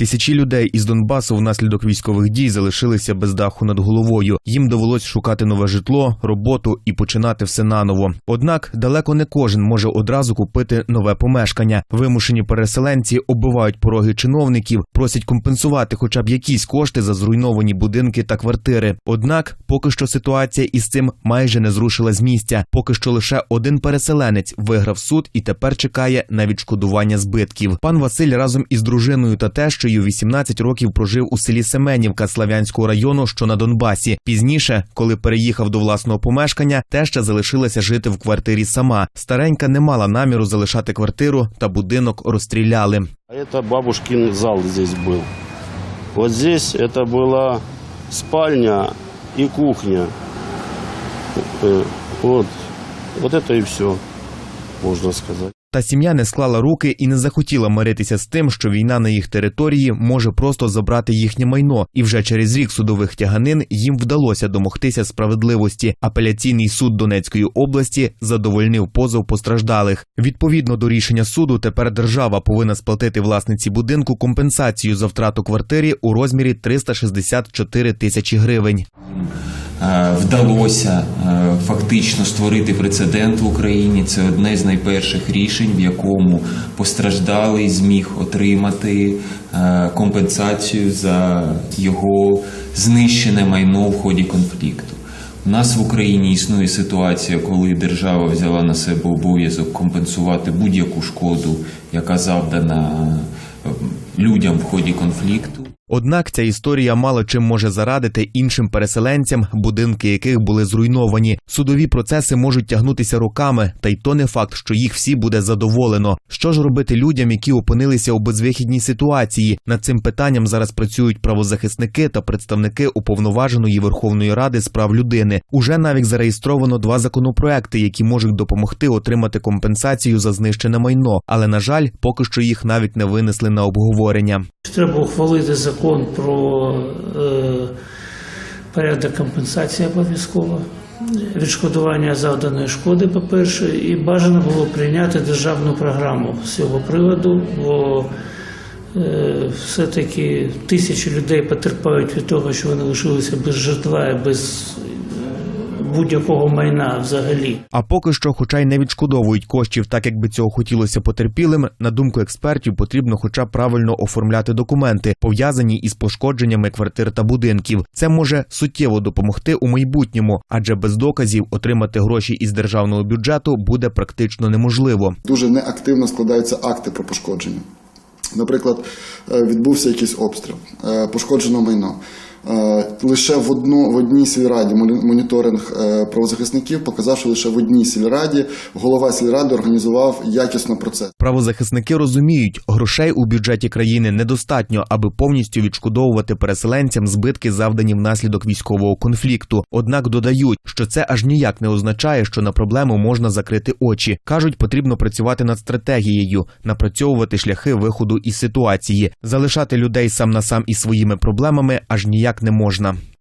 Тисячі людей із Донбасу внаслідок військових дій залишилися без даху над головою. Їм довелось шукати нове житло, роботу і починати все наново. Однак далеко не кожен може одразу купити нове помешкання. Вимушені переселенці оббивають пороги чиновників, просять компенсувати хоча б якісь кошти за зруйновані будинки та квартири. Однак, поки що ситуація із цим майже не зрушила з місця. Поки що лише один переселенець виграв суд і тепер чекає на відшкодування збитків. Пан Василь разом із дружиною та тещою 18 років прожив у селі Семенівка Славянського району, що на Донбасі. Пізніше, коли переїхав до власного помешкання, теща залишилася жити в квартирі сама. Старенька не мала наміру залишати квартиру та будинок розстріляли. А это бабушкин зал здесь был. Вот здесь это была спальня и кухня. Э, Вот, вот это и все, можно сказать. Та сім'я не склала руки і не захотіла миритися з тим, що війна на їх території може просто забрати їхнє майно, і вже через рік судових тяганин їм вдалося домогтися справедливості. Апеляційний суд Донецької області задовольнив позов постраждалих. Відповідно до рішення суду, тепер держава повинна сплатити власниці будинку компенсацію за втрату квартири у розмірі 364 тисячі гривень. Е, вдалося е, фактично створити прецедент в Україні. Це одне з найперших рішень, в якому постраждалий зміг отримати е, компенсацію за його знищене майно в ході конфлікту. У нас в Україні існує ситуація, коли держава взяла на себе обов'язок компенсувати будь-яку шкоду, яка завдана людям в ході конфлікту. Однак ця історія мало чим може зарадити іншим переселенцям, будинки яких були зруйновані. Судові процеси можуть тягнутися роками, та й то не факт, що їх всі буде задоволено. Що ж робити людям, які опинилися у безвихідній ситуації? Над цим питанням зараз працюють правозахисники та представники уповноваженої Верховної Ради з прав людини. Уже навіть зареєстровано два законопроекти, які можуть допомогти отримати компенсацію за знищене майно. Але на жаль, поки що їх навіть не винесли на обговорення. Треба ухвалити закон про е, порядок компенсації обов'язково, відшкодування завданої шкоди, по-перше, і бажано було прийняти державну програму з цього приводу, бо е, все-таки тисячі людей потерпають від того, що вони лишилися без житла і без будь-якого майна взагалі. А поки що, хоча й не відшкодовують коштів, так як би цього хотілося потерпілим, на думку експертів, потрібно хоча правильно оформляти документи, пов'язані із пошкодженнями квартир та будинків. Це може суттєво допомогти у майбутньому, адже без доказів отримати гроші із державного бюджету буде практично неможливо. дуже неактивно складаються акти про пошкодження. Наприклад, е, відбувся якийсь обстріл, е, пошкоджено майно. Е, Лише в, одну, в одній сільраді моні- моніторинг е, правозахисників показав, що лише в одній сільраді голова сільради організував якісно процес. Правозахисники розуміють, грошей у бюджеті країни недостатньо, аби повністю відшкодовувати переселенцям збитки, завдані внаслідок військового конфлікту. Однак додають, що це аж ніяк не означає, що на проблему можна закрити очі. кажуть, потрібно працювати над стратегією, напрацьовувати шляхи виходу із ситуації, залишати людей сам на сам із своїми проблемами аж ніяк не можна.